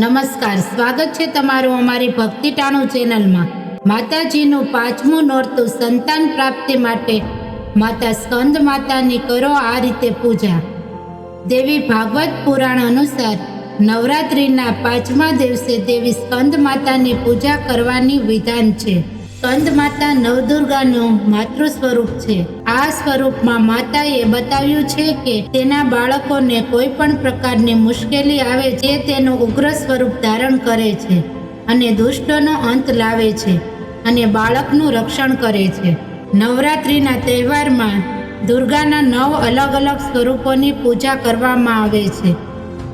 નમસ્કાર, સ્વાગત છે તમારું અમારી ભક્તિ ટાણું ચેનલમાં. માતાજીનું પાંચમું નોરતું સંતાન પ્રાપ્તિ માટે માતા સ્કંદ માતાની કરો આ રીતે પૂજા. દેવી ભાગવત પુરાણ અનુસાર નવરાત્રિના પાંચમા દિવસે દેવી સ્કંદ માતાની પૂજા કરવાની વિધાન છે. સ્કંદ માતા નવદુર્ગાનું માતૃ સ્વરૂપ છે. આ સ્વરૂપમાં માતાએ બતાવ્યું છે કે તેના બાળકોને કોઈ પણ પ્રકારની મુશ્કેલી આવે જે તેનું ઉગ્ર સ્વરૂપ ધારણ કરે છે અને દુષ્ટનો અંત લાવે છે અને બાળકનું રક્ષણ કરે છે. નવરાત્રિના તહેવારમાં દુર્ગાના નવ અલગ અલગ સ્વરૂપોની પૂજા કરવામાં આવે છે.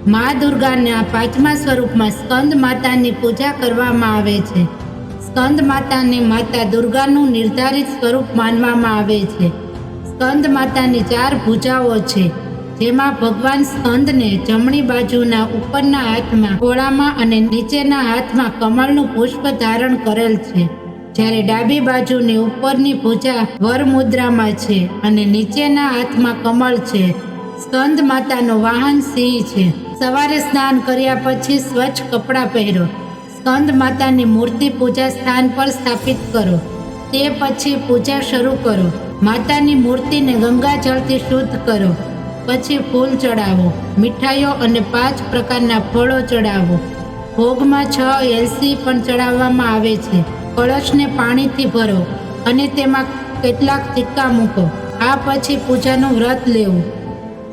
મા દુર્ગાના પાંચમા સ્વરૂપમાં સ્કંદ માતાની પૂજા કરવામાં આવે છે. સ્કંદ માતાને માતા દુર્ગાનું નિર્ધારિત સ્વરૂપ માનવામાં આવે છે. સ્કંદ માતાની ચાર ભુજાઓ છે, જેમાં ભગવાન સ્કંદને જમણી બાજુના ઉપરના હાથમાં, ગોળામાં અને નીચેના હાથમાં કમળનું પુષ્પ ધારણ કરેલ છે. જ્યારે ડાબી બાજુની ઉપરની ભુજા વર મુદ્રામાં છે અને નીચેના હાથમાં કમળ છે. સ્કંદ માતાનું વાહન સિંહ છે. સવારે સ્નાન કર્યા પછી સ્વચ્છ કપડાં પહેરો. સ્કંદ માતાની મૂર્તિ પૂજા સ્થાન પર સ્થાપિત કરો. તે પછી પૂજા શરૂ કરો. માતાની મૂર્તિને ગંગા જળથી શુદ્ધ કરો. પછી ફૂલ ચડાવો. મીઠાઈઓ અને પાંચ પ્રકારના ફળો ચડાવો. ભોગમાં છ એલસી પણ ચડાવવામાં આવે છે. કળશને પાણીથી ભરો અને તેમાં કેટલાક સિક્કા મૂકો. આ પછી પૂજાનું વ્રત લેવું.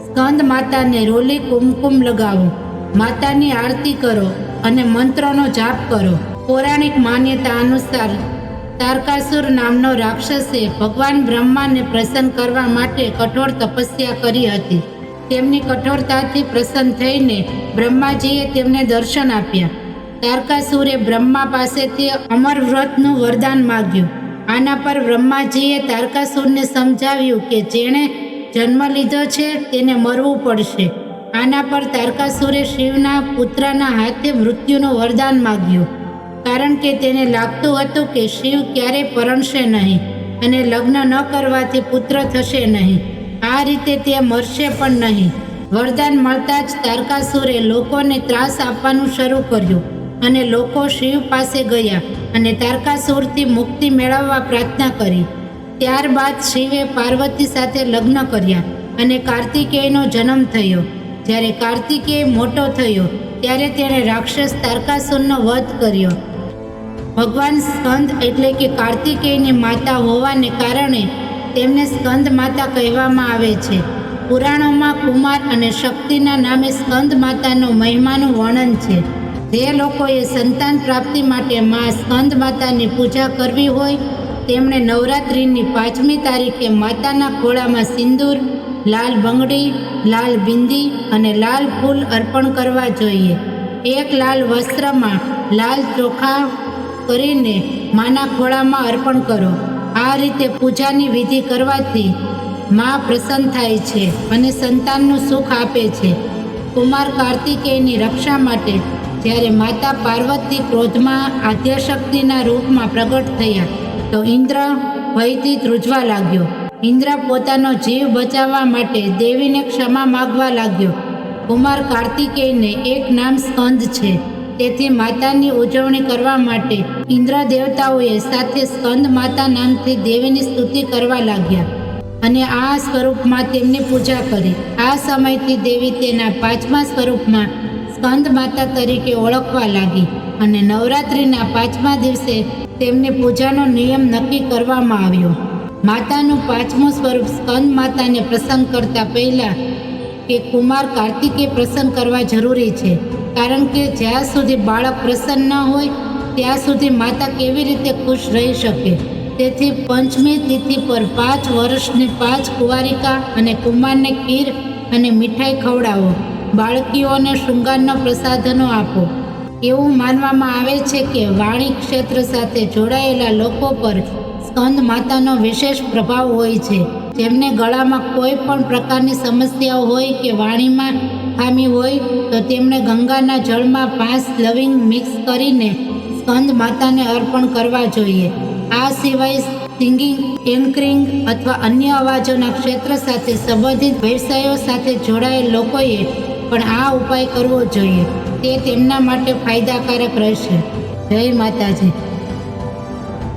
સ્કંદ માતાને રોલી કુમકુમ લગાવો. માતાની આરતી કરો. અને મંત્રોનો જાપ કરો. પૌરાણિક માન્યતા અનુસાર તારકાસુર નામનો રાક્ષસે ભગવાન બ્રહ્માને પ્રસન્ન કરવા માટે કઠોર તપસ્યા કરી હતી. તેમની કઠોરતાથી પ્રસન્ન થઈને બ્રહ્માજીએ તેમને દર્શન આપ્યા. તારકાસુરે બ્રહ્મા પાસેથી અમર વ્રતનું વરદાન માગ્યું. આના પર બ્રહ્માજીએ તારકાસુરને સમજાવ્યું કે જેણે જન્મ લીધો છે તેને મરવું પડશે. આના પર તારકાસુરે શિવના પુત્રના હાથે મૃત્યુનું વરદાન માગ્યું. કારણ કે તેને લાગતું હતું કે શિવ ક્યારેય પરણશે નહીં અને લગ્ન ન કરવાથી પુત્ર થશે નહીં. આ રીતે તે મરશે પણ નહીં. વરદાન મળતા જ તારકાસુરે લોકોને ત્રાસ આપવાનું શરૂ કર્યું અને લોકો શિવ પાસે ગયા અને તારકાસુરથી મુક્તિ મેળવવા પ્રાર્થના કરી. ત્યારબાદ શિવે પાર્વતી સાથે લગ્ન કર્યા અને કાર્તિકેયનો જન્મ થયો. જ્યારે કાર્તિકેય મોટો થયો, ત્યારે તેણે રાક્ષસ તારકાસુરનો વધ કર્યો. ભગવાન સ્કંદ એટલે કે કાર્તિકેયની માતા હોવાને કારણે તેમને સ્કંદ માતા કહેવામાં આવે છે. પુરાણોમાં કુમાર અને શક્તિના નામે સ્કંદ માતાનો મહિમાનું વર્ણન છે. જે લોકોએ સંતાન પ્રાપ્તિ માટે મા સ્કંદ માતાની પૂજા કરવી હોય તેમણે નવરાત્રિની પાંચમી તારીખે માતાના ખોળામાં સિંદૂર લાલ બંગડી, લાલ બિંદી અને લાલ ફૂલ અર્પણ કરવા જોઈએ. એક લાલ વસ્ત્રમાં લાલ ચોખા કરીને માના ખોળામાં અર્પણ કરો. આ રીતે પૂજાની વિધિ કરવાથી મા પ્રસન્ન થાય છે અને સંતાનનું સુખ આપે છે. કુમાર કાર્તિકેયની રક્ષા માટે જ્યારે માતા પાર્વતી ક્રોધમાં આદ્યશક્તિના રૂપમાં પ્રગટ થયા, તો ઇન્દ્ર ભયથી ધ્રુજવા લાગ્યો. ઇન્દ્ર પોતાનો જીવ બચાવવા માટે દેવીને ક્ષમા માગવા લાગ્યો. કુમાર કાર્તિકેયને એક નામ સ્કંદ છે. તેથી માતાની ઉજવણી કરવા માટે ઇન્દ્ર દેવતાઓએ સાથે સ્કંદ માતા નામથી દેવીની સ્તુતિ કરવા લાગ્યા અને આ સ્વરૂપમાં તેમની પૂજા કરી. આ સમયથી દેવી તેના પાંચમા સ્વરૂપમાં સ્કંદ માતા તરીકે ઓળખવા લાગી અને નવરાત્રિના પાંચમા દિવસે તેમની પૂજાનો નિયમ નક્કી કરવામાં આવ્યો. માતાનું પાંચમું સ્વરૂપ સ્કંદ માતાને પ્રસન્ન કરતા પહેલા કે કુમાર કાર્તિકે પ્રસન્ન કરવા જરૂરી છે. કારણ કે જ્યાં સુધી બાળક પ્રસન્ન ન હોય, ત્યાં સુધી માતા કેવી રીતે ખુશ રહી શકે? તેથી પંચમી તિથિ પર પાંચ વર્ષની પાંચ કુંવારિકા અને કુમારને ખીર અને મીઠાઈ ખવડાવો. બાળકીઓને શૃંગારના પ્રસાધનો આપો. એવું માનવામાં આવે છે કે વાણી ક્ષેત્ર સાથે જોડાયેલા લોકો પર સ્કંદ માતાનો વિશેષ પ્રભાવ હોય છે. જેમને ગળામાં કોઈ પણ પ્રકારની સમસ્યાઓ હોય કે વાણીમાં ખામી હોય, તો તેમણે ગંગાના જળમાં પાંચ લવિંગ મિક્સ કરીને સ્કંદ માતાને અર્પણ કરવા જોઈએ. આ સિવાય સિંગિંગ એન્કરિંગ અથવા અન્ય અવાજોના ક્ષેત્ર સાથે સંબંધિત વ્યવસાયો સાથે જોડાયેલ લોકોએ પણ આ ઉપાય કરવો જોઈએ. તે તેમના માટે ફાયદાકારક રહેશે. જય માતાજી.